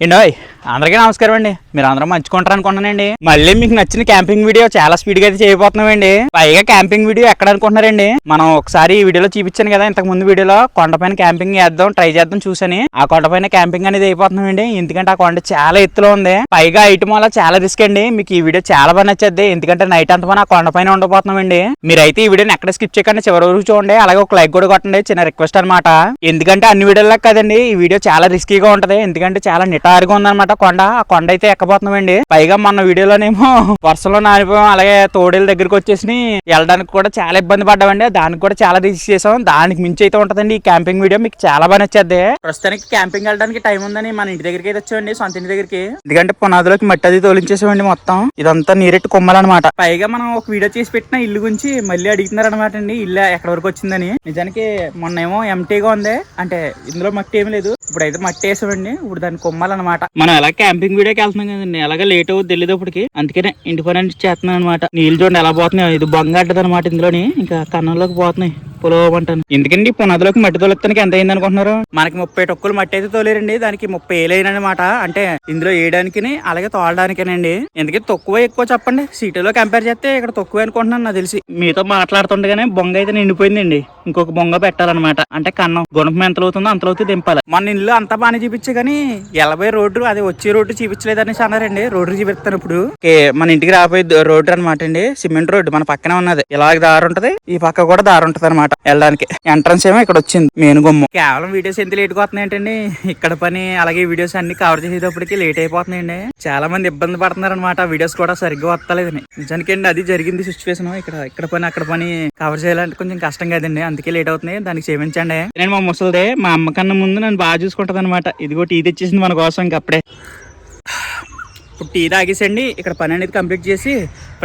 ಏನಾಯ್ అందరికీ నమస్కారం అండి. మీరు అందరూ మంచుకుంటారు అనుకుంటున్నానండి మళ్ళీ మీకు నచ్చిన క్యాంపింగ్ వీడియో చాలా స్పీడ్గా అయితే చేయబోతున్నామండి. పైగా క్యాంపింగ్ వీడియో ఎక్కడ అనుకుంటున్నారండి? మనం ఒకసారి ఈ వీడియోలో చూపించాను కదా ఇంతకు ముందు వీడియోలో కొండపైన క్యాంపింగ్ చేద్దాం ట్రై చేద్దాం చూసని. ఆ కొండపైన క్యాంపింగ్ అనేది అయిపోతున్నామండి. ఎందుకంటే ఆ కొండ చాలా ఎత్తులో ఉంది. పైగా ఐటమ్ వల్ల చాలా రిస్క్ అండి. మీకు ఈ వీడియో చాలా బాగా నచ్చేది ఎందుకంటే నైట్ అంతా మనం ఆ కొండపైన ఉండబోతున్నామండి. మీరైతే ఈ వీడియోని ఎక్కడ స్కిప్ చేయకండి. చివరి వరకు చూడండి. అలాగే ఒక లైక్ కూడా కొట్టండి. చిన్న రిక్వెస్ట్ అనమాట ఎందుకంటే అన్ని వీడియోలకు కదండి. ఈ వీడియో చాలా రిస్కీగా ఉంటది. ఎందుకంటే చాలా నిటారుగా ఉందన్నమాట. కొండ. ఆ కొండ అయితే ఎక్కబోతున్నామండి. పైగా మన వీడియోలోనేమో వర్షంలో నానిపోయాం. అలాగే తోడేళ్ళ దగ్గరికి వచ్చేసి వెళ్ళడానికి కూడా చాలా ఇబ్బంది పడ్డామండి. దానికి కూడా చాలా రిస్క్ చేసాం దానికి మించి అయితే ఉంటదండి ఈ క్యాంపింగ్ వీడియో. మీకు చాలా బాగా నచ్చేది ప్రస్తుతానికి క్యాంపింగ్ వెళ్ళడానికి టైం ఉందని మన ఇంటి దగ్గరికి అయితే వచ్చామండి. సొంత ఇంటి దగ్గరికి. ఎందుకంటే పునాదిలోకి మట్టి అది తోలించేసామండి మొత్తం. ఇదంతా నీరెట్టు కొమ్మాలన్నమాట పైగా మనం ఒక వీడియో చేసి పెట్టిన ఇల్లు గురించి మళ్ళీ అడుగుతున్నారు అనమాట అండి. ఇల్లు ఎక్కడ వరకు వచ్చిందని. నిజానికి మొన్న ఏమో ఎంటీగా ఉంది. అంటే ఇందులో మట్టి ఏమి లేదు. ఇప్పుడైతే మట్టి వేసామండి. ఇప్పుడు దాన్ని కొమ్మాలన్నమాట మనం ఎలా క్యాంపింగ్ వీడియోకి వెళ్తున్నాం కదండి. ఎలాగ లేట్ అవుతుంది తెలియదప్పటికి అందుకనే ఇంటి పని చేస్తున్నాను అనమాట నీళ్ళు చూడండి ఎలా పోతున్నాయి. ఇది బొంగ అడ్డదనమాట ఇందులోని. ఇంకా కన్నంలోకి పోతున్నాయి. పొలవంటాను ఎందుకండి పునాదులోకి మట్టి తోలెత్తానికి ఎంత అయింది అనుకుంటున్నారు? మనకి ముప్పై టొక్కులు మట్టి అయితే తోలేరండి. దానికి ముప్పై ఏళ్ళు అనమాట అంటే ఇందులో వేయడానికి అలాగే తోలడానికేనండి. ఎందుకంటే తక్కువ ఎక్కువ చెప్పండి. సిటీలో కంపేర్ చేస్తే ఇక్కడ తక్కువ అనుకుంటున్నాను నాకు తెలిసి. మీతో మాట్లాడుతుండగానే బొంగ అయితే నిండిపోయిందండి. ఇంకొక బొంగ పెట్టాలన్నమాట. అంటే కన్నం గుణపం ఎంత అవుతుందో అంత అవుతుంది దింపాలి. మన ఇల్లు అంతా బాగానే చూపించే కానీ ఎనభై రోడ్డు అది వచ్చే రోడ్డు చూపించలేదు అనేసి అన్నారండి. రోడ్డు చూపిస్తాను ఇప్పుడు. మన ఇంటికి రాబోయే రోడ్డు అనమాట అండి. సిమెంట్ రోడ్డు మన పక్కనే ఉన్నది. ఇలాగ దారి ఉంటది. ఈ పక్క కూడా దారి ఉంటది అనమాట వెళ్ళడానికి. ఎంట్రన్స్ ఏమో ఇక్కడ వచ్చింది. మెయిన్ గుమ్మ. కేవలం వీడియోస్ ఎంత లేట్ అవుతున్నాయి ఇక్కడ పని అలాగే వీడియోస్ అన్ని కవర్ చేసేటప్పటికి లేట్ అయిపోతున్నాయండి. చాలా మంది ఇబ్బంది పడుతున్నారు అనమాట వీడియోస్ కూడా సరిగ్గా వస్తలేదని. నిజానికి అండి అది జరిగింది సిచ్యువేషన్ ఇక్కడ. ఇక్కడ పని అక్కడ పని కవర్ చేయాలంటే కొంచెం కష్టం కదండి. అందుకే లేట్ అవుతుంది దానికి క్షమించండి. నేను మా ముసలిదే. మా అమ్మ కన్నా ముందు నన్ను బాగా చూసుకుంటది అనమాట ఇదిగో టీ తెచ్చేసింది మన కోసం ఇంకప్పుడే ఇప్పుడు టీ తాగేసండి. ఇక్కడ పని అనేది కంప్లీట్ చేసి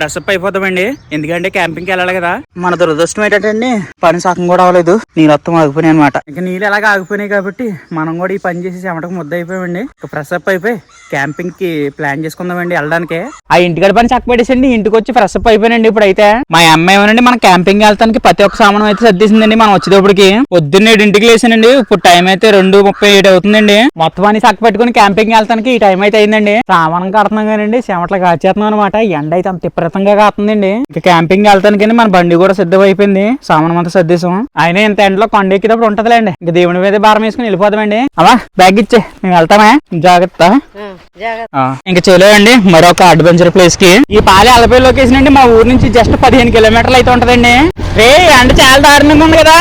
ఫ్రెష్ అప్ అయిపోతామండి. ఎందుకంటే క్యాంపింగ్కి వెళ్ళాలి కదా. మన దురదృష్టం ఏంటంటే పని సగం కూడా అవ్వలేదు. నీళ్ళు మొత్తం ఆగిపోయినాయి అనమాట ఇంకా నీళ్ళు ఎలాగ ఆగిపోయినాయి కాబట్టి మనం కూడా ఈ పని చేసి చెమటకు ముద్ద అయిపోయామండి. ఇక ఫ్రెష్ అప్ అయిపోయి క్యాంపింగ్కి ప్లాన్ చేసుకుందామండి వెళ్ళడానికి. ఆ ఇంటికాడ పని చక్క పెట్టేసండి ఇంటికి వచ్చి ఫ్రెష్ అప్ అయిపోయినండి ఇప్పుడు అయితే మా అమ్మాయి ఏమోనండి మన క్యాంపింగ్ వెళ్తానికి ప్రతి ఒక్క సామానం అయితే సర్దేసిందండి మనం వచ్చేటప్పటికి. పొద్దున్న ఇంటికి లేసానండి ఇప్పుడు టైం అయితే రెండు ముప్పై ఏడు అవుతుందండి. మొత్తం అని చక్క పెట్టుకుని క్యాంపింగ్ వెళ్తానికి ఈ టైం అయితే అయిందండి. సామానం కడుతున్నాం కానండి చెమటలు కాచేస్తున్నాం అనమాట ఎండ అయితే అంత విపరీతంగా కాస్తుందండి ఇక క్యాంపింగ్ వెళ్తానికి మన బండి కూడా సిద్ధం అయిపోయింది. సామానం అంతా సర్దేశాం. ఆయన ఇంత ఎండలో కొండ ఎక్కినప్పుడు ఉంటదిలేండి. ఇక దేవుని మీద భారం వేసుకుని వెళ్ళిపోతామండి అమ్మా బ్యాగ్ ఇచ్చే. మేము వెళ్తామా? జాగ్రత్త. ఇంకా చేయలేదండి మరొక అడ్వెంచర్ ప్లేస్కి. ఈ పాలి అలపై లొకేషన్ అండి మా ఊరు నుంచి జస్ట్ పదిహేను కిలోమీటర్లు అయితే ఉంటదండి. రే ఎండ చాలా దారుణంగా ఉంది కదా.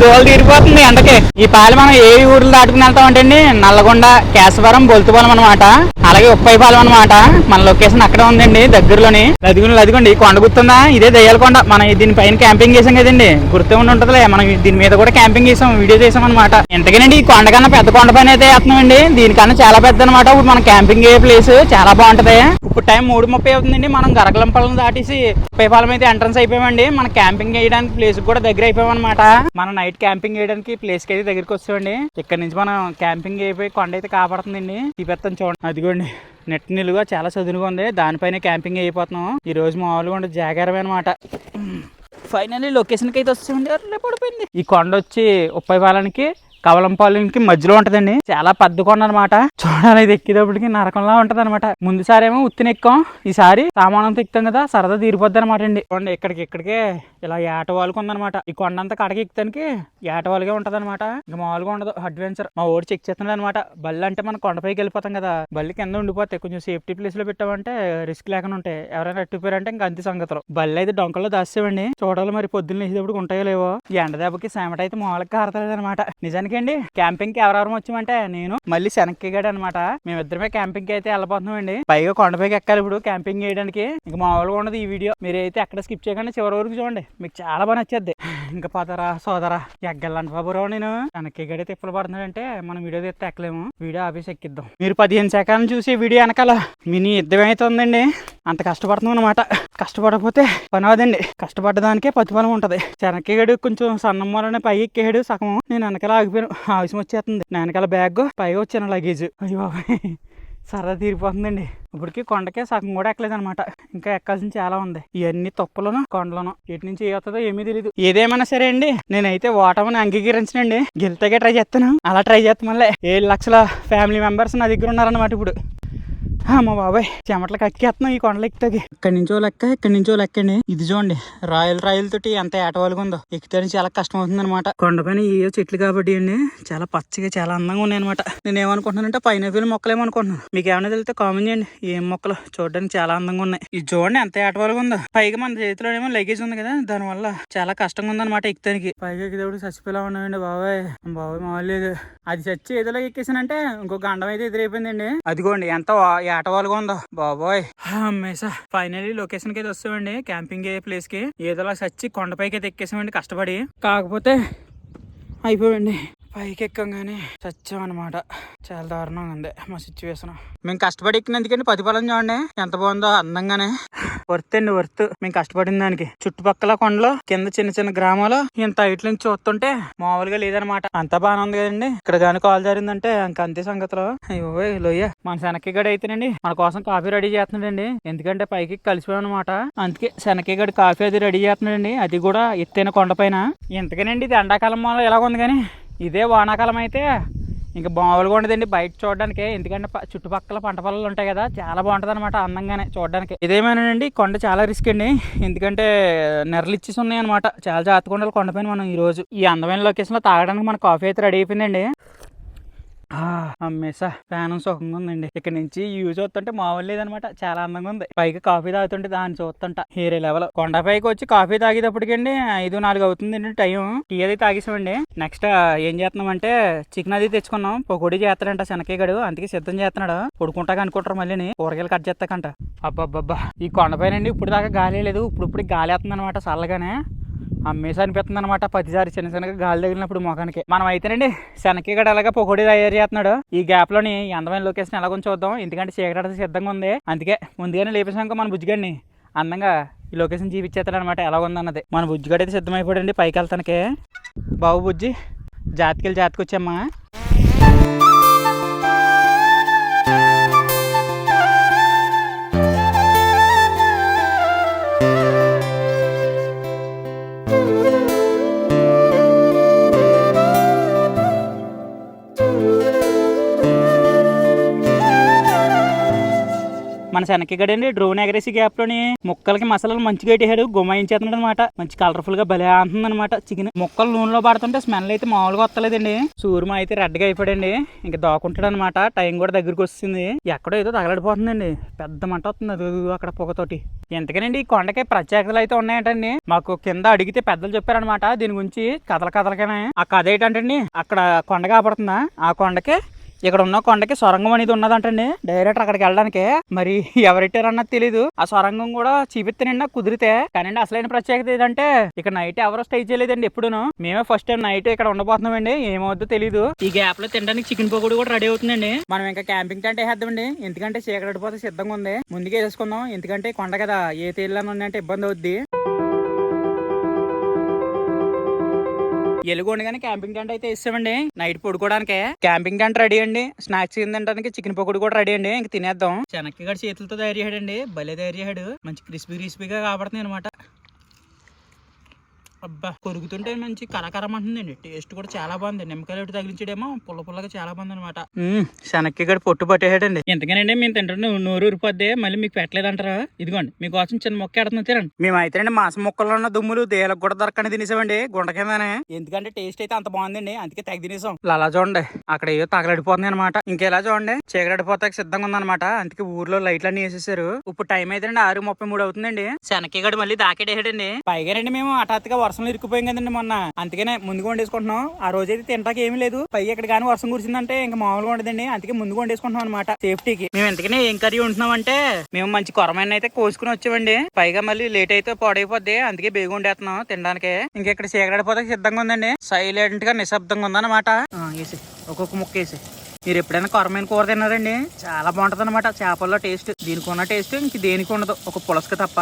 దోలు తీరిపోతుంది ఎండకి ఈ పాలు మనం ఏ ఊర్లు దాటుకుని వెళ్తాం అండి నల్లగొండ కేశవరం బొలుతుపాలెం అనమాట అలాగే ఉప్పైపాలెం అనమాట మన లొకేషన్ అక్కడే ఉందండి దగ్గరలోని. లదిగుండి లదిగోండి కొండ గుర్తుందా? ఇదే దయ్యాలకొండ. మనం దీని పైన క్యాంపింగ్ చేసాం కదండి. గుర్తు ఉండి ఉంటదిలే. మనం దీని మీద కూడా క్యాంపింగ్ చేసాం వీడియో చేసాం అనమాట ఎంతకేనండి ఈ కొండ కన్నా పెద్ద కొండ పైన అయితే వేస్తున్నామండి. దీనికన్నా చాలా పెద్ద అనమాట ఇప్పుడు మనం క్యాంపింగ్ అయ్యే ప్లేస్ చాలా బాగుంటది. ఇప్పుడు టైం మూడు ముప్పై అవుతుందండి. మనం గరగలంపాలెం దాటేసి ఉప్పైపాలెం అయితే ఎంట్రన్స్ అయిపోయామండి. మన క్యాంపింగ్ చేయడానికి ప్లేస్ కూడా దగ్గర అయిపోయాం అనమాట మనం నైట్ క్యాంపింగ్ చేయడానికి ప్లేస్కి అయితే దగ్గరికి వచ్చామండి. ఇక్కడ నుంచి మనం క్యాంపింగ్ అయిపోయి కొండ అయితే కాపాడుతుందండి. చూపిస్తాను చూడండి. అదిగోండి. నెట్ నిలుగా చాలా చదునుగా ఉంది. దానిపైన క్యాంపింగ్ అయిపోతున్నాం. ఈ రోజు మామూలుగా ఉండే జాగారమే అనమాట ఫైనల్లీ లొకేషన్కి అయితే వస్తుంది పడిపోయింది. ఈ కొండ వచ్చి ఉప్పై పాలనికి కవలంపాలెంకి మధ్యలో ఉంటదండి. చాలా పెద్ద కొండ అనమాట చూడాలి ఇది ఎక్కేటప్పటికి నరకంలా ఉంటది అనమాట ముందుసారి ఏమో ఉత్తిని ఎక్కాం ఈసారి సామానంతో ఎక్కుతాం కదా సరదా తీరిపోద్ది అనమాట అండి. చూడండి ఇక్కడికి ఇక్కడికే ఇలా ఏట వాళ్ళకు ఉందన్నమాట ఈ కొండ అంతా కడకి ఎక్కుతానికి ఏట వాళ్ళగా ఉంటది అనమాట ఇంకా మామూలుగా ఉండదు అడ్వెంచర్. మా ఓడి చెక్ చేస్తున్నాడు అనమాట బల్లి అంటే మనం కొండపైకి వెళ్ళిపోతాం కదా బల్లి కింద ఉండిపోతాయి. కొంచెం సేఫ్టీ ప్లేస్లో పెట్టామంటే రిస్క్ లేకుండా ఉంటాయి. ఎవరైనా అట్టిపోయారంటే ఇంకా అంతే సంగతులు. బల్లి అయితే డొంకల్లో దాసేవండి చూడాలి మరి పొద్దున్న వేసేటప్పుడు ఉంటాయో లేవో. ఎండ దెబ్బకి సామెట అయితే మామూలుగా కారతలేదు అనమాట నిజానికి క్యాంపింగ్కి ఎవరెవరం వచ్చామంటే నేను మళ్ళీ శనక్కి అనమాట మేమిద్దరమే క్యాంపింగ్కి అయితే వెళ్ళిపోతున్నామండి పైగా కొండపైకి ఎక్కాలి ఇప్పుడు క్యాంపింగ్ చేయడానికి ఇంకా మామూలుగా ఉండదు ఈ వీడియో. మీరు అయితే ఎక్కడ స్కిప్ చేయకుండా చివరి వరకు చూడండి. మీకు చాలా బాగా నచ్చేది ఇంకా పోతారా సోదరా ఎగ్గల్లంట బాబురావు నేను. వెనక్కి గడి తిప్పలు పడుతున్నాడంటే మనం వీడియో తీస్తే ఎక్కలేము. Video office ఎక్కిద్దాం. మీరు పదిహేను సెకండ్లు చూసి వీడియో వెనకాల మినీ యుద్ధం అయితే ఉందండి. అంత కష్టపడుతున్నాం అనమాట కష్టపడకపోతే పని అవదండి కష్టపడ్డదానికే ప్రతిఫలం ఉంటది. చెనక్కిగడు కొంచెం సన్నం పై ఎక్కేడు సగం నేను వెనకాల ఆగిపోయాను. ఆవిషం వచ్చేస్తుంది. వెనకాల బ్యాగ్ పైగా వచ్చాను లగేజ్. అయ్యో సరదా తీరిపోతుందండి. ఇప్పటికి కొండకే సగం కూడా ఎక్కలేదన్నమాట. ఇంకా ఎక్కాల్సిన చాలా ఉంది. ఇవన్నీ తప్పులను కొండలను. ఎటు నుంచి ఏ వస్తుందో ఏమీ తెలియదు ఏదేమైనా సరే అండి నేనైతే ఓటమని అంగీకరించనండి. గెలితేగా ట్రై చేస్తాను. అలా ట్రై చేస్తాం మళ్ళీ. ఏడు లక్షల ఫ్యామిలీ మెంబర్స్ నా దగ్గర ఉన్నారన్నమాట ఇప్పుడు. అమ్మ బాబాయ్ చెమటలకు అక్కేస్తున్నాం ఈ కొండలు ఎక్కుతాకి. ఇక్కడి నుంచో లెక్క ఇక్కడి నుంచో లెక్క అండి ఇది చూడండి రాయల్ రాయల్ తోటి ఎంత ఏటవాలుగా ఉందో ఎక్కితే చాలా కష్టం అవుతుంది అనమాట కొండపైన ఏయో చెట్లు కాబట్టి అండి చాలా పచ్చగా చాలా అందంగా ఉన్నాయి అనమాట నేను ఏమనుకుంటున్నానంటే పైనాపిల్ మొక్కలు ఏమనుకుంటున్నాను మీకు ఏమైనా తెలితే కామెంట్ చేయండి ఏం మొక్కలు చూడడానికి చాలా అందంగా ఉన్నాయి. ఇది చూడండి ఎంత ఏటవాలుగా ఉందో పైగా మన చేతిలో ఏమో లగేజ్ ఉంది కదా దాని వల్ల చాలా కష్టంగా ఉందన్నమాట ఎక్కుతానికి. పైగా ఎక్కితే చచ్చిపోయేలా ఉన్నాయండి బాబాయ్. బాబాయ్ మామూలు లేదు. అది చచ్చి ఏదోలో ఎక్కేసానంటే ఇంకో గండం అయితే ఎదురైపోయిందండి. అదిగోండి ఎంత ఏటవాలుగా ఉందో? బాబోయ్. అమ్మేసా ఫైనల్లీ లొకేషన్కి అయితే వస్తామండి. క్యాంపింగ్ అయ్యే ప్లేస్కి. ఏదోలా చచ్చి కొండపైకి అయితే ఎక్కేసామండి కష్టపడి. కాకపోతే అయిపోయండి పైకి ఎక్కగానే చచ్చామన్నమాట చాలా దారుణంగా ఉంది మా సిచ్యువేషన్ మేము కష్టపడి ఎక్కినందుకండి ప్రతిఫలం చూడండి. ఎంత బాగుందో అందంగానే. వర్త్ అండి వర్త్. మేము కష్టపడిన దానికి. చుట్టుపక్కల కొండలు కింద చిన్న చిన్న గ్రామాలు ఇంత హైట్ నుంచి చూస్తుంటే మామూలుగా లేదనమాట అంత బాగానే ఉంది కదండి. ఇక్కడ కానీ కాల్ జారిందంటే ఇంకా అంతే సంగతిలో. అయ్యో లోయ మన శనక్కిగడ అయితేనండి. మన కోసం కాఫీ రెడీ చేస్తున్నాడండి. ఎందుకంటే పైకి కలిసిపోయాం అనమాట అందుకే శనక్కిగడ కాఫీ అది రెడీ చేస్తున్నాడండి. అది కూడా ఎత్తైన కొండపైన. ఇంతకేనండి ఇది ఎండాకాలం మూల ఎలాగ ఉంది కానీ. ఇదే వానాకాలం అయితే ఇంకా మామూలుగా ఉండదండి బయట చూడడానికి. ఎందుకంటే చుట్టుపక్కల పంట పొలాలు ఉంటాయి కదా చాలా బాగుంటుంది అనమాట అందంగానే చూడడానికి. ఇదేమేనండి కొండ చాలా రిస్క్ అండి. ఎందుకంటే నెరలిచ్చేసి ఉన్నాయి అనమాట చాలా జాతకుండలు కొండపైన మనం ఈరోజు ఈ అందమైన లొకేషన్లో తాగడానికి మన కాఫీ అయితే రెడీ అయిపోయిందండి. అమ్మేసా ఫ్యాన్ సుఖంగా ఉందండి. ఇక్కడ నుంచి వ్యూ చూస్తుంటే మామూలు లేదనమాట. చాలా అందంగా ఉంది. పైకి కాఫీ తాగుతుంటే దాన్ని చూస్తుంట. హీరే లెవెల్. కొండపైకి వచ్చి కాఫీ తాగేటప్పటికండి ఐదు నాలుగు అవుతుందండి టైం టీ అది తాగేసామండి. నెక్స్ట్ ఏం చేస్తున్నాం అంటే చికెన్ అది తెచ్చుకున్నాం. పొగొడి చేస్తాడంట శనకేగడు అందుకే సిద్ధం చేస్తున్నాడు. పొడుకుంటాక అనుకుంటారు మళ్ళీ కూరగాయలు కట్ చేస్తాకంట. అబ్బబ్బబ్బా. ఈ కొండపైనండి ఇప్పుడు దాకా గాలి లేదు. ఇప్పుడు ఇప్పుడు గాలి వేస్తుంది అనమాట చల్లగానే అమ్మేసి అనిపిస్తుంది అనమాట ప్రతిసారి చిన్న చిన్నగా గాలి తగిలినప్పుడు ముఖానికి. మనం అయితేనండి శనక్కి గడ ఎలాగ పొగడి తయారు చేస్తున్నాడు. ఈ గ్యాప్లోని అందమైన లొకేషన్ ఎలా చూద్దాం. ఎందుకంటే చీకటి సిద్ధంగా ఉంది. అందుకే ముందుగానే లేపేసాక మన బుజ్జిగాడిని. అందంగా ఈ లొకేషన్ చూపించేస్తాడు అనమాట ఎలా ఉందన్నది. మన బుజ్జిగాడు అయితే సిద్ధమైపోయాడండి పైకి వెళ్తానికి. బాబు బుజ్జి జాతికి వెళ్ళి జాతికి వచ్చామ్మా మన శనక్కిగడండి డ్రోన్ ఎగరేసి గ్యాప్లోని ముక్కలకి మసాలాలు మంచిగా పెట్టాడు గుమాయించేస్తున్నాడు అనమాట మంచి కలర్ఫుల్గా భలే అంటుంది అనమాట చికెన్. ముక్కలు నూనెలో పడుతుంటే స్మెల్ అయితే మామూలుగా వస్తలేదండి. సూర్మ అయితే రెడ్గా అయిపోయాడండి. ఇంకా దాకుంటాడు అనమాట టైం కూడా దగ్గరికి వస్తుంది. ఎక్కడో ఏదో తగలడిపోతుందండి. పెద్ద మంట వస్తుంది. అది అక్కడ పొగతోటి. ఎంతకనండి ఈ కొండకి ప్రత్యేకతలు అయితే ఉన్నాయంటండి. మాకు కింద అడిగితే పెద్దలు చెప్పారనమాట. దీని గురించి కథల కథలకనే. ఆ కథ ఏంటంటే అక్కడ కొండ కాపాడుతుందా? ఆ కొండకి ఇక్కడ ఉన్న కొండకి సొరంగం అనేది ఉన్నదంటండి. డైరెక్ట్ అక్కడికి వెళ్ళడానికి. మరి ఎవరెట్టారన్నది తెలీదు. ఆ సొరంగం కూడా చూపిస్తానండి నాకు కుదిరితే. కానీ అసలైన ప్రత్యేకత ఏంటంటే ఇక్కడ నైట్ ఎవరు స్టే చేయలేదండి ఎప్పుడును. మేమే ఫస్ట్ టైం నైట్ ఇక్కడ ఉండబోతున్నామండి. ఏమవుద్దో తెలీదు. ఈ గ్యాప్లో తినడానికి చికెన్ పకోడీ కూడా రెడీ అవుతుందండి. మనం ఇంకా క్యాంపింగ్ టెంట్ వేసేద్దామండి ఎందుకంటే చీకటిపోతే సిద్ధంగా ఉంది ముందుకే వేసుకుందాం ఎందుకంటే కొండ కదా ఏ తేలిలో ఉన్నాయంటే ఇబ్బంది అవుద్ది. ఎలుగొండ కానీ క్యాంపింగ్ టెంట్ అయితే ఇస్తామండి నైట్ పడుకోవడానికి. క్యాంపింగ్ టెంట్ రెడీ అండి. స్నాక్స్ తినడానికి చికెన్ పకోడీ కూడా రెడీ అండి. ఇంక తినేద్దాం. చెనక్కి గడి చేతులతో తయారు చేయడండి భలే తయారు చేయడు మంచి క్రిస్పీ క్రిస్పీగా కాబడుతుంది అనమాట అబ్బా కొరుకుతుంటే మంచి కరకరమంటుందండి టేస్ట్ కూడా చాలా బాగుంది. నిమ్మకాయలు ఒకటి తగిలించడేమో పుల్ల పుల్లగా చాలా బాగుంది అనమాట శనక్కి గడి పొట్టు పట్టేయడండి ఎంతగానండి మేము తింటుంటే నోరు ఊరిపోద్ది మళ్ళీ మీకు పెట్టలేదంటారా? ఇదిగోండి మీకోసం చిన్న మొక్క ఎడుతుంది తినండి మేము అయితే మాసం మొక్కల్లో ఉన్న దుమ్ములు దేలకు కూడా దొరకని తినేసామండి గుంట కిందనే. ఎందుకంటే టేస్ట్ అయితే అంత బాగుందండి. అందుకే తెగ తినేసాం. అలా చూడండి అక్కడ ఏదో తగలడిపోతుంది అనమాట ఇంకెలా చూడండి చీకటిపోతాకి సిద్ధంగా ఉందన్నమాట. అందుకే ఊర్లో లైట్లు అన్ని వేసేసారు. ఇప్పుడు టైం అయితే ఆరు ముప్పై మూడు అవుతుందండి. శనక్కి గడి మళ్ళీ దాకేటేసాడండి పైగా రండి మేము హఠాత్తుగా వర్షంలో ఇరుక్కుపోయాం కదండి మొన్న. అందుకనే ముందుగా వండేసుకుంటున్నాం. ఆ రోజు అయితే తింటాకి ఏమీ లేదు. పైగా ఇక్కడ కానీ వర్షం కురిసిందంటే ఇంకా మామూలుగా ఉండదండి. అందుకే ముందుగా వండేసుకుంటున్నాం అనమాట సేఫ్టీకి. మేము ఎందుకనే ఏం కర్రీ ఉంటున్నాం అంటే మేము మంచి కొరమైన అయితే కోసుకుని వచ్చామండి. పైగా మళ్ళీ లేట్ అయితే పాడైపోద్ది. అందుకే బేగు వండేస్తున్నాం తినడానికి. ఇంకా ఇక్కడ చీకటిపోతే సిద్ధంగా ఉందండి. సైలెంట్గా నిశ్శబ్దంగా ఉందన్నమాట. వేసి ఒక్కొక్క ముక్క వేసి మీరు ఎప్పుడైనా కొరమైన కూర తిన్నారండి? చాలా బాగుంటుంది అనమాట చేపల్లో టేస్ట్. దీనికి ఉన్న టేస్ట్ ఇంక దేనికి ఉండదు. ఒక పులసకి తప్ప.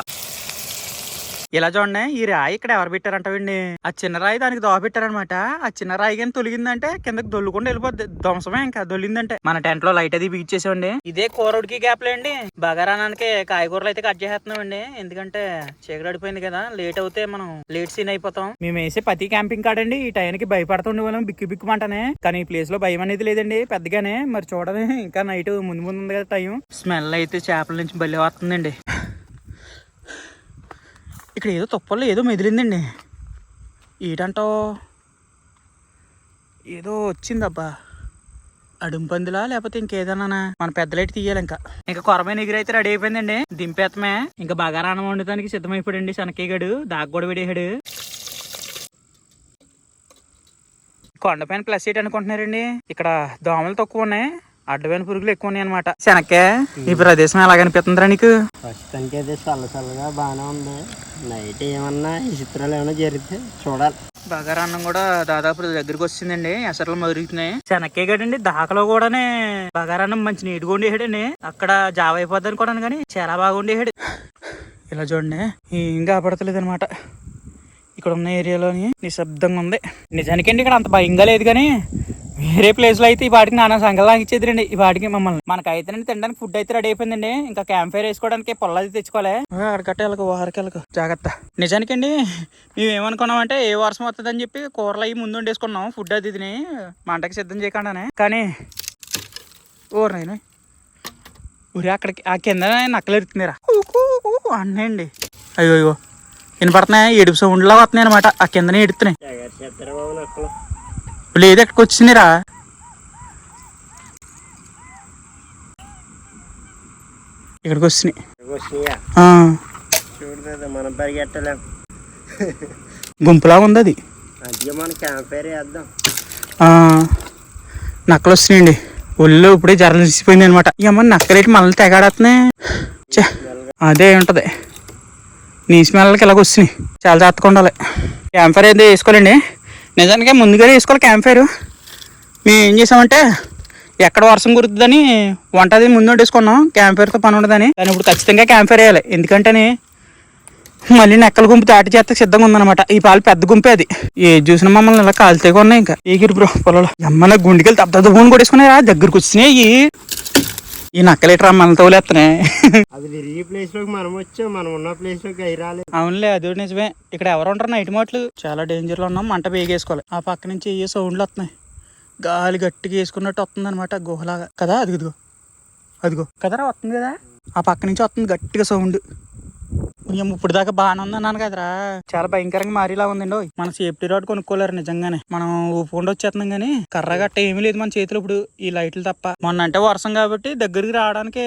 ఇలా చూడండి ఈ రాయి ఇక్కడ ఎవరు పెట్టారంటండి ఆ చిన్న రాయి దానికి దోవ పెట్టారనమాట. ఆ చిన్న రాయి కానీ తొలిగిందంటే కిందకి దొల్లుకుండా వెళ్ళిపోద్ది. ధ్వంసమే ఇంకా దొల్లిందంటే. మన టెంట్లో లైట్ అది బిగించేసామండి ఇదే కూరడికి గ్యాప్ లేండి బగారానానికి కాయగూరలు అయితే కట్ చేసేస్తున్నామండి ఎందుకంటే చీకటి అడిపోయింది కదా లేట్ అవుతే మనం లేట్ సీన్ అయిపోతాం. మేము వేసే ప్రతి క్యాంపింగ్ కాడండి ఈ టైంకి భయపడుతుండే వాళ్ళం బిక్కు బిక్కుమంటానే కానీ ఈ ప్లేస్లో భయం అనేది లేదండి పెద్దగానే. మరి చూడని ఇంకా నైట్ ముందు ముందు ఉంది కదా టైం స్మెల్ అయితే చేపల నుంచి బలి వస్తుందండి. ఇక్కడ ఏదో తుప్పల్లో ఏదో మెదిలిందండి. ఏటంటావు ఏదో వచ్చిందబ్బా. అడుంపందులా లేకపోతే ఇంకేదన్నా మన పెద్దలైట్ తీయాలి ఇంకా. ఇంకా కొరమైన ఎగిరి అయితే రెడీ అయిపోయిందండి. దింపేత్తమే. ఇంకా బగారాన్నం వండటానికి సిద్ధమైపోయాడండి శనకేగాడు దాకా కూడా విడేహాడు కొండపైన ప్లస్ ఎయిట్ అనుకుంటున్నారండి. ఇక్కడ దోమలు తక్కువ ఉన్నాయి. అడ్డమైన పురుగులు ఎక్కువ ఉన్నాయి అనమాట శనక్కే ఈ ప్రదేశం ఎలా కనిపిస్తుందిరా నీకు? ప్రస్తుతానికి అయితే చల్ల చల్లగా బాగానే ఉంది. నైట్ ఏమన్నా ఈ చిత్రాలు ఏమైనా జరిగితే చూడాలి. బగారన్నం కూడా దాదాపు దగ్గరికి వచ్చిందండి. ఎసర్లు మరుగుతున్నాయి శనక్కే గడండి దాకలో కూడానే బగారన్నం మంచి నీట్గా ఉండేసాడండి అక్కడ జావ అయిపోద్ది అనుకోవడానికి కానీ చాలా బాగా ఉండేసాడు ఇలా చూడండి ఇంకా పడతలేదు అనమాట ఇక్కడ ఉన్న ఏరియాలోని నిశ్శబ్దంగా ఉంది. నిజానికండి ఇక్కడ అంత భయంగా లేదు కానీ వేరే ప్లేస్లో అయితే ఈ పాటికి నాన్న సంగల్ లాగిచ్చేది రండి ఈ పాటికి మమ్మల్ని. మనకైతే తినడానికి ఫుడ్ అయితే రెడీ అయిపోయిందండి. ఇంకా క్యాంప్ ఫైర్ వేసుకోవడానికి పొల్లది తెచ్చుకోవాలి. అడకట్టేళ్ళకు వారకెళ్ళకు జాగ్రత్త. నిజానికండి మేము ఏమనుకున్నామంటే ఏ వర్షం వస్తుందని చెప్పి కూరలు అవి ముందు వండేసుకున్నాం. ఫుడ్ అది తిని మంటకి సిద్ధం చేయకుండానే. కానీ ఊరినైనా ఊరి అక్కడికి ఆ కింద నక్కలు ఎడుతున్నారా అన్నండి. అయ్యో అయ్యో. వినపడుతున్నాయి? ఏడుపు సౌండ్లా వస్తున్నాయి అనమాట ఆ కిందనే ఎడుతున్నాయి లేదు ఎక్కడికి వచ్చిందిరా? ఇక్కడికి వచ్చినాయి? మనం పరిగెట్టలేం గుంపులా ఉంది అది నక్కలు వస్తున్నాయండి ఒళ్ళు ఇప్పుడే జరలు తీసిపోయింది అనమాట ఏమన్నా నక్కలేటి మనల్ని తెగాడేస్తున్నాయి ఛే, అదే ఉంటది. నీ స్మెల్కి ఇలాగ వస్తున్నాయి చాలా జాగ్రత్తగా ఉండాలి. క్యాంప్ ఫైర్ అయితే వేసుకోవాలండి. నిజానికి ముందుగానే వేసుకోవాలి క్యాంప్ ఫైర్. మేము ఏం చేసామంటే ఎక్కడ వర్షం కురుతుందని వంట అది ముందు వండేసుకున్నాం క్యాంప్ ఫైర్తో పని ఉండదని. కానీ ఇప్పుడు ఖచ్చితంగా క్యాంప్ ఫైర్ వేయాలి. ఎందుకంటే మళ్ళీ నెక్కల గుంపు దాటి చేస్తే సిద్ధంగా ఉందన్నమాట. ఈ పాలు పెద్ద గుంపే అది. ఏ చూసిన మమ్మల్ని ఇలా కాల్తే ఉన్నాయి ఇంకా. ఎగిరి బ్రో పొలంలో. ఎమ్మన గుండెకెళ్ళి తప్ప తప్పని కొట్టేసుకున్నారా దగ్గరకు వచ్చినాయి. ఈ- ఈ నక్కలేటరా మనల్ని తోలేస్తున్నాయి. అది విరిగి ప్లేస్లోకి మనం వచ్చాం మనం ఉన్న ప్లేస్లోకి అయి రాలేదు. అవునులే అది నిజమే. ఇక్కడ ఎవరు ఉంటారు నైట్ మాటలు? చాలా డేంజర్లో ఉన్నాం మంట వేగేసుకోవాలి ఆ పక్క నుంచి ఏ సౌండ్లు వస్తున్నాయి? గాలి గట్టిగా వేసుకున్నట్టు వస్తుంది అనమాట గుహలాగా. కదా అది ఇదిగో. అదిగో. కదరా వస్తుంది కదా? ఆ పక్క నుంచి వస్తుంది గట్టిగా సౌండ్ మేము ఇప్పుడు దాకా బాగానే ఉంది అన్నాను కదరా. చాలా భయంకరంగా మారేలా ఉందండి మన సేఫ్టీ రాడ్ కొనుక్కోలేరు నిజంగానే. మనం ఊపుకుండా వచ్చేస్తున్నాం కానీ కర్ర గట్ట ఏమీ లేదు మన చేతిలో ఇప్పుడు ఈ లైట్లు తప్ప. మొన్న అంటే వర్షం కాబట్టి దగ్గరికి రావడానికి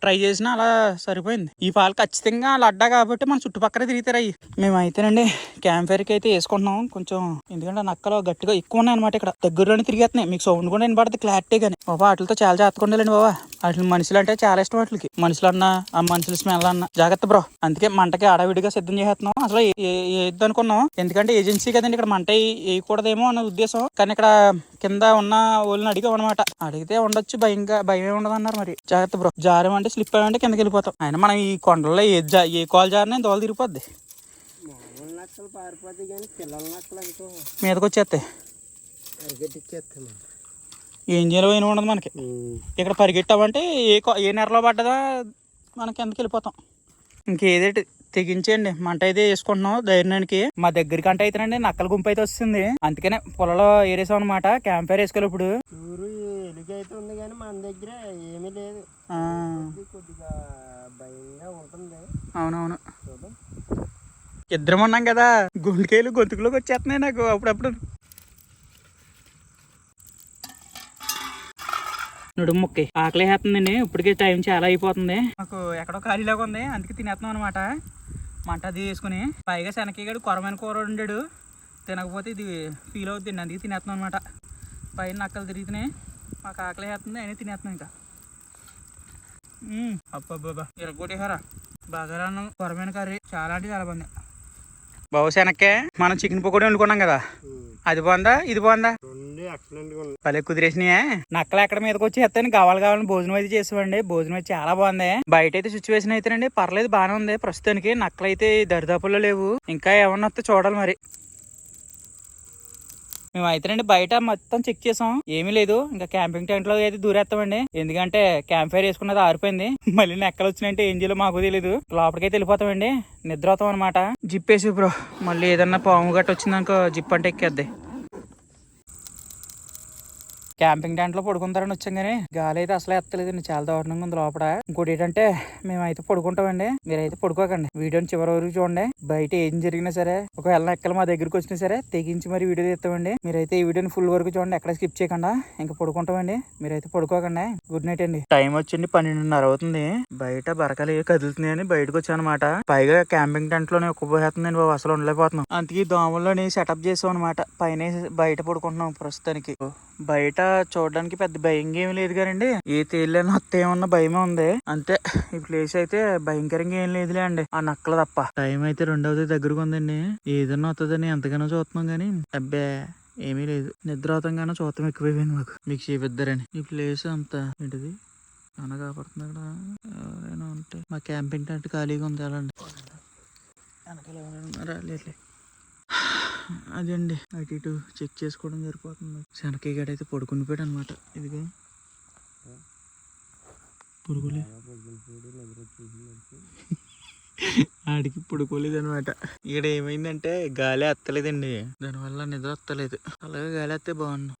ట్రై చేసినా అలా సరిపోయింది. ఈ పాలు ఖచ్చితంగా అలా అడ్డా కాబట్టి మన చుట్టుపక్కల తిరుగుతారు అవి మేమైతేనండి క్యాంప్ ఫైర్కి అయితే వేసుకుంటున్నాం. కొంచెం ఎందుకంటే నక్కలు గట్టిగా ఎక్కువ ఉన్నాయి అనమాట ఇక్కడ. దగ్గరలోనే తిరిగేస్తున్నాయి. మీకు సౌండ్ కూడా వినపడుతుంది క్లారిటీ కానీ బాబా వాటితో చాలా జాగ్రత్తగా ఉండాలండి బాబా. వాటి మనుషులు అంటే చాలా ఇష్టం వాటికి. మనుషులు అన్నా ఆ మనుషుల స్మెల్ అన్నా. జాగ్రత్త బ్రో అందుకే మంటకి అడవిడిగా సిద్ధం చేస్తున్నాం. అసలు వేయద్దు అనుకున్నాం ఎందుకంటే ఏజెన్సీ కదండి ఇక్కడ మంట వేయ- వేయకూడదేమో అన్న ఉద్దేశం. కానీ ఇక్కడ కింద ఉన్న వాళ్ళని అడిగాం అనమాట అడిగితే ఉండొచ్చు భయంగా భయం ఉండదు అన్నారు మరి. జాగ్రత్త బ్రో. జారేమంటే స్లిప్ అయ్యామంటే కిందకి వెళ్ళిపోతాం. ఆయన మనం ఈ కొండల్లో ఏ జా ఏ కాల్ జారినా దోల తిరిగిపోద్ది. మీదకి వచ్చేస్తాయి ఏం చేయాలో ఏమి ఉండదు మనకి. ఇక్కడ పరిగెట్టామంటే ఏ ఏ నెరలో పడ్డదా మనకి ఎందుకు వెళ్ళిపోతాం. ఇంకేదేటి తెగించండి మంట అయితే వేసుకుంటున్నాం ధైర్యానికి. మా దగ్గరికి అంటే అయితేనండి నక్కల గుంపు అయితే వస్తుంది. అందుకనే పొలంలో ఏరేసాం అనమాట క్యాంప్ ఫైర్ వేసుకోవాలి ఇప్పుడు. అయితే ఉంది కానీ మన దగ్గర ఏమీ లేదు. కొద్దిగా భయంగా ఉంటుంది. అవునవును. ఇద్దరం ఉన్నాం కదా. గుండెకాయలు గొంతుకులోకి వచ్చేస్తున్నాయి నాకు అప్పుడప్పుడు. నడుముక్కి ఆకలి వేస్తుందండి. ఇప్పటికే టైం చాలా అయిపోతుంది. నాకు ఎక్కడో ఖాళీలాగా ఉంది. అందుకే తినేస్తున్నాం అనమాట మంట అది వేసుకుని. పైగా శనక్కాయగాడు కొరమైన కూర వండాడు. తినకపోతే ఇది ఫీల్ అవుతుంది అందుకే తినేస్తున్నాం అనమాట పైన నక్కలు తిరుగుతున్నాయి. మాకు ఆకలి వేస్తుంది. అయినా తినేస్తున్నాం ఇంకా. అబ్బాబ్బాబా ఇరగొట్టేహారా బాగా రాను. కొరమైన కర్రీ. చాలా అంటే చాలా బాగుంది. బాబు శనక్కే మనం చికెన్ పకోడీ వండుకున్నాం కదా. అది బాగుందా? ఇది బాగుందా? భలే కుదిరేసినాయే. నక్కలు ఎక్కడ మీదకి వచ్చి ఎత్తాను కావాలి కావాలని భోజనం అయితే చేసామండి భోజనం అయితే చాలా బాగుంది. బయట అయితే సిచ్యువేషన్ అయితేనండి పర్లేదు బాగానే ఉంది. ప్రస్తుతానికి నక్కలు అయితే దరిదాపుల్లో లేవు. ఇంకా ఏమన్నా వస్తే చూడాలి మరి. మేము అయితేనండి బయట మొత్తం చెక్ చేసాం. ఏమీ లేదు. ఇంకా క్యాంపింగ్ టెంట్లో అయితే దూరేస్తామండి ఎందుకంటే క్యాంప్ ఫైర్ వేసుకున్నది ఆరిపోయింది. మళ్ళీ నెక్కలు వచ్చినాయంటే ఏం చేయాలో మాకు తెలియదు లోపలికైతే వెళ్ళిపోతామండి. నిద్ర అవుతాం అనమాట జిప్ వేసి బ్రో మళ్ళీ ఏదన్నా పాము గట్ట వచ్చిందనుకో జిప్ అంటే ఎక్కేద్ది. క్యాంపింగ్ టెంట్లో పడుకుంటారని వచ్చాం కానీ గాలి అయితే అసలు ఎత్తలేదండి. చాలా దారుణంగా ఉంది లోపల. ఇంకోటి ఏంటంటే మేమైతే పడుకుంటామండి. మీరైతే పడుకోకండి. వీడియోని చివరి వరకు చూడండి. బయట ఏం జరిగినా సరే ఒకవేళ ఎక్కలు మా దగ్గరికి వచ్చినా సరే తెగించి మరి వీడియో తీస్తామండి. మీరైతే ఈ వీడియోని ఫుల్ వరకు చూడండి. ఎక్కడ స్కిప్ చేయకుండా ఇంకా పడుకుంటామండి. మీరైతే పడుకోకండి. గుడ్ నైట్ అండి. టైం వచ్చింది పన్నెండున్నర అవుతుంది. బయట బరకలు ఏ కదులుతున్నాయని బయటకు వచ్చానమాట. పైగా క్యాంపింగ్ టెంట్లోనే ఒక్కపోతుందండి బాబు. అసలు ఉండలేకపోతున్నాం. అందుకే దోమల్లోని సెటప్ చేసాం అనమాట పైన బయట పడుకుంటున్నాం ప్రస్తుతానికి. బయట చూడడానికి పెద్ద భయంగా ఏమి లేదు కదండి ఏ తేలిన ఏమన్నా భయమే ఉంది. అంతే ఈ ప్లేస్ అయితే భయంకరంగా ఏం లేదులే అండి. ఆ నక్కలు తప్ప. టైం అయితే రెండవది దగ్గరకు ఉందండి. ఏదన్నా వస్తుందని ఎంతగానో చూస్తున్నాం కానీ అబ్బే ఏమీ లేదు. నిద్ర అవుతాం చూడటం ఎక్కువైపోయింది మాకు. మీకు చేపిద్దారని ఈ ప్లేస్ అంతా ఏంటిది? అన్న కాపాడుతుంది అక్కడ. ఎవరైనా ఉంటే. మా క్యాంపింగ్ టెంట్ ఖాళీగా ఉంది అలాంటి వెనకాల ఎవరైనా ఉన్నారా? లేదు. అదండి. అటు ఇటు చెక్ చేసుకోవడం సరిపోతుంది. శనకాయ గడ అయితే పడుకుని పోయాడు అనమాట ఇదిగో. పురుగులే ఆడికి పడుకోలేదు అనమాట ఇక్కడ ఏమైందంటే గాలి ఎత్తలేదండి దానివల్ల నిద్ర వస్తలేదు. అలాగే గాలి ఎత్తే బాగున్నాం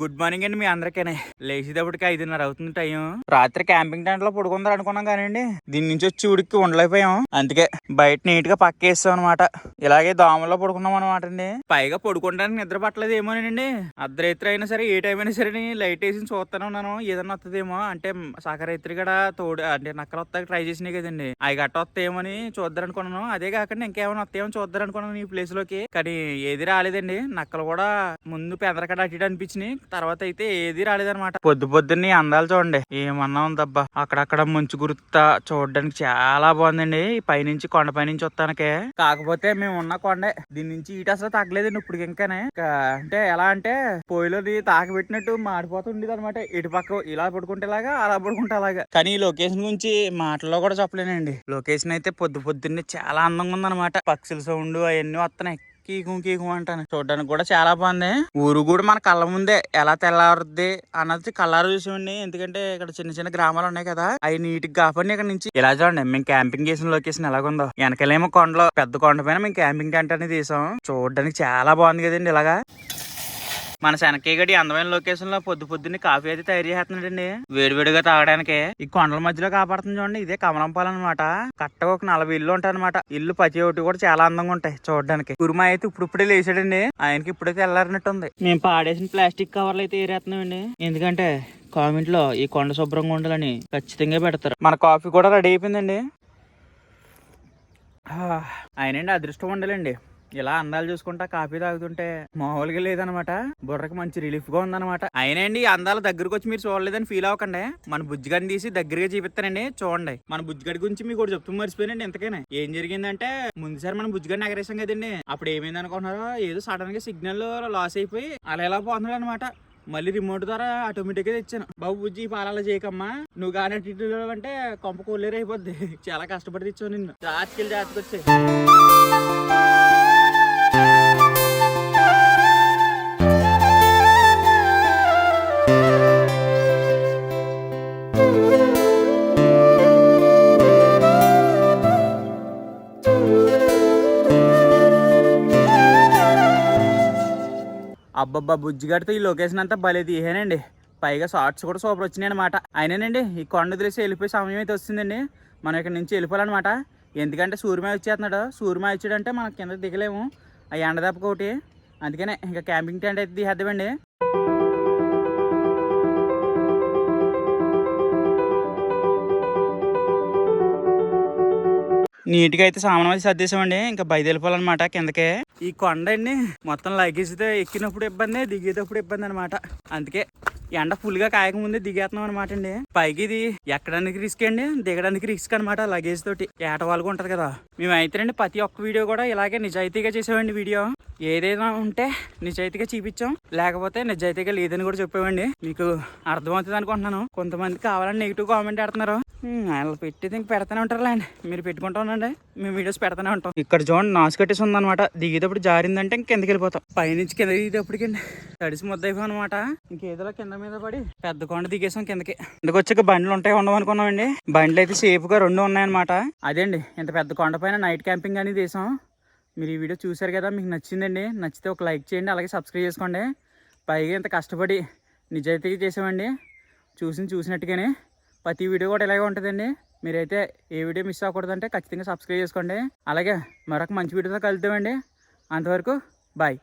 గుడ్ మార్నింగ్ అండి మీ అందరికీ లేచేటప్పటికి ఐదున్నర అవుతుంది టైం. రాత్రి క్యాంపింగ్ టెంట్లో పడుకుందారు అనుకున్నాం కానివ్వండి దీని నుంచి వచ్చి ఉడికి ఉండలేకపోయాం. అందుకే బయట నీట్గా పక్కేస్తాం అనమాట ఇలాగే దోమల్లో పడుకున్నాం అనమాట అండి. పైగా పడుకోవడానికి నిద్ర పట్టలేదు ఏమోనండి. అర్ధరాత్రి అయినా సరే ఏ టైం అయినా సరే లైట్ వేసి చూస్తానే ఉన్నాను. ఏదన్నా వస్తుందేమో అంటే సకరాత్రి కూడా తోడు అంటే నక్కలు వస్తాక ట్రై చేసినాయి కదండి. అవి గట్ట వస్తాయేమని చూద్దాం అనుకున్నాను అదే కాకుండా ఇంకేమైనా వస్తాయేమో చూద్దాం అనుకున్నాను ఈ ప్లేస్లోకి కానీ ఏది రాలేదండి. నక్కలు కూడా ముందు పెదరకడ అటు అనిపించినాయి. తర్వాత అయితే ఏది రాలేదన్నమాట. పొద్దు పొద్దున్నే అందాలు చూడండి. ఏమన్నా ఉందబ్బా. అక్కడక్కడ మంచు గుర్తా చూడడానికి చాలా బాగుందండి. పైనుంచి కొండ పైనుంచి వస్తానకే. కాకపోతే మేము ఉన్న కొండే. దీని నుంచి ఈట అసలు తగ్గలేదండి ఇప్పుడు ఇంకానే. అంటే ఎలా అంటే పొయ్యిలోది తాకబెట్టినట్టు మాడిపోతుండేది అనమాట ఇటు పక్క ఇలా పడుకుంటే ఇలాగా అలా పడుకుంటే అలాగా. కానీ ఈ లొకేషన్ గురించి మాటల్లో కూడా చెప్పలేనండి. లొకేషన్ అయితే పొద్దు పొద్దున్నే చాలా అందంగా ఉందన్నమాట. పక్షుల సౌండ్ అవన్నీ వస్తున్నాయి. కీకు కీకు అంటాను. చూడడానికి కూడా చాలా బాగుంది. ఊరు కూడా మన కళ్ళ ముందే ఎలా తెల్లారుద్ది అన్నది కళ్ళారు చూసి ఎందుకంటే ఇక్కడ చిన్న చిన్న గ్రామాలు ఉన్నాయి కదా అవి నీటికి కాపాడి ఇక్కడ నుంచి. ఇలా చూడండి మేము క్యాంపింగ్ చేసిన లొకేషన్ ఎలాగుందో. వెనకాలేమో కొండలో పెద్ద కొండ పైన మేము క్యాంపింగ్ టెంట్ అనేది తీసాం. చూడడానికి చాలా బాగుంది కదండి ఇలాగా. మన శనకేగడి గడి అందమైన లొకేషన్లో పొద్దు పొద్దున్నే కాఫీ అయితే తయారు చేస్తున్నాడండి. వేడివేడిగా తాగడానికి. ఈ కొండల మధ్యలో కాపాడుతుంది చూడండి ఇదే కమలంపాలెం అనమాట కట్టగా ఒక నలభై ఇల్లు ఉంటాయి అనమాట ఇల్లు పచ్చి ఒకటి కూడా చాలా అందంగా ఉంటాయి చూడడానికి. కురుమా అయితే ఇప్పుడు ఇప్పుడే లేచాడండి. ఆయనకి ఇప్పుడైతే వెళ్ళారినట్టు ఉంది మేము పాడేసిన ప్లాస్టిక్ కవర్లు అయితే ఏరేస్తున్నామండి. ఎందుకంటే కామెంట్లో ఈ కొండ శుభ్రంగా ఉండాలని ఖచ్చితంగా పెడతారు. మన కాఫీ కూడా రెడీ అయిపోయిందండి. ఆయనండి అదృష్టం ఉండాలండి. ఇలా అందాలు చూసుకుంటా కాఫీ తాగుతుంటే మామూలుగా లేదనమాట. బుర్రకి మంచి రిలీఫ్గా ఉందన్నమాట అయినండి ఈ అందాల దగ్గరకు వచ్చి మీరు చూడలేదని ఫీల్ అవ్వకండి. మన బుజ్జిగడిని తీసి దగ్గరగా చూపిస్తానండి. చూడండి. మన బుజ్జిగడి గురించి మీకు కూడా చెప్తూ మర్చిపోయినండి ఎంతకైనా ఏం జరిగిందంటే ముందుసారి మనం బుజ్జిగడిని ఎగరేసాం కదండి. అప్పుడు ఏమైంది అనుకుంటున్నారో ఏదో సడన్గా సిగ్నల్ లాస్ అయిపోయి అలా ఎలా పోతున్నాడు అనమాట మళ్ళీ రిమోట్ ద్వారా ఆటోమేటిక్గా తెచ్చాను. బాబు బుజ్జి పాలాల చేయకమ్మా. నువ్వు కానీ అంటే కొంప కొల్లేరు అయిపోద్ది. చాలా కష్టపడి తెచ్చావు నిన్ను. జాతికెళ్ళి జాతికి వచ్చాయి అబ్బబ్బా బుజ్జిగాడితో ఈ లొకేషన్ అంతా భలే తీసానండి. పైగా షార్ట్స్ కూడా సూపర్ వచ్చినాయి అనమాట అయినానండి ఈ కొండ తెలిసి వెళ్ళిపోయే సమయం అయితే వస్తుందండి మనం ఇక్కడ నుంచి వెళ్ళిపోవాలన్నమాట. ఎందుకంటే సూర్యమాయ వచ్చేస్తున్నాడు. సూర్యమాయ వచ్చాడంటే మనం కింద దిగలేము. ఆ ఎండ ఒకటి. అందుకనే ఇంకా క్యాంపింగ్ టెంట్ అయితే తీసేద్దామండి. నీట్గా అయితే సామాన్ అది సర్దేశామండి. ఇంకా బయలుదేరిపోవాలన్నమాట కిందకే. ఈ కొండ అండి మొత్తం లగేజ్తో ఎక్కినప్పుడు ఇబ్బంది దిగేటప్పుడు ఇబ్బంది అనమాట అందుకే ఎండ ఫుల్గా దిగేస్తున్నాం అనమాట అండి పైకి ఇది ఎక్కడానికి రిస్క్ అండి? దిగడానికి రిస్క్ అనమాట లగేజ్ తోటి. ఏట వాళ్ళకు ఉంటది కదా. మేము అయితేనండి ప్రతి ఒక్క వీడియో కూడా ఇలాగే నిజాయితీగా చేసామండి వీడియో ఏదైనా ఉంటే నిజాయితీగా చూపించాం. లేకపోతే నిజాయితీగా లేదని కూడా చెప్పామండి మీకు అర్థమవుతుంది అనుకుంటున్నాను. కొంతమంది కావాలని నెగిటివ్ కామెంట్ పెడుతున్నారు వాళ్ళు పెట్టేది ఇంక పెడతానే ఉంటారులేండి మీరు పెట్టుకుంటా ఉండండి. మేము వీడియోస్ పెడతానే ఉంటాం. ఇక్కడ చూడండి నాసు కట్టేసి ఉందన్నమాట. దిగేటప్పుడు జారిందంటే ఇంక కిందకి వెళ్ళిపోతాం. పైనుంచి కింద దిగేటప్పటికి తడిసి ముద్ద అయిపోయి అనమాట ఇంకేదో కింద మీద పడి పెద్ద కొండ దిగేసాం కిందకి. ఇందుకు వచ్చాక బండ్లు ఉంటాయి ఉండవు అనుకున్నామండి. బండ్లు అయితే సేఫ్గా రెండు ఉన్నాయన్నమాట. అదేండి ఇంత పెద్ద కొండ పైన నైట్ క్యాంపింగ్ అనేది వేసాం మీరు ఈ వీడియో చూశారు కదా మీకు నచ్చిందండి. నచ్చితే ఒక లైక్ చేయండి అలాగే సబ్స్క్రైబ్ చేసుకోండి. పైగా ఇంత కష్టపడి నిజాయితీగా చేసామండి. చూసి చూసినట్టుగానే ప్రతి వీడియో కూడా ఇలాగే ఉంటుందండి. మీరైతే ఏ వీడియో మిస్ అవ్వకూడదంటే ఖచ్చితంగా సబ్స్క్రైబ్ చేసుకోండి. అలాగే మరొక మంచి వీడియోతో కలుద్దామండి. అంతవరకు బాయ్.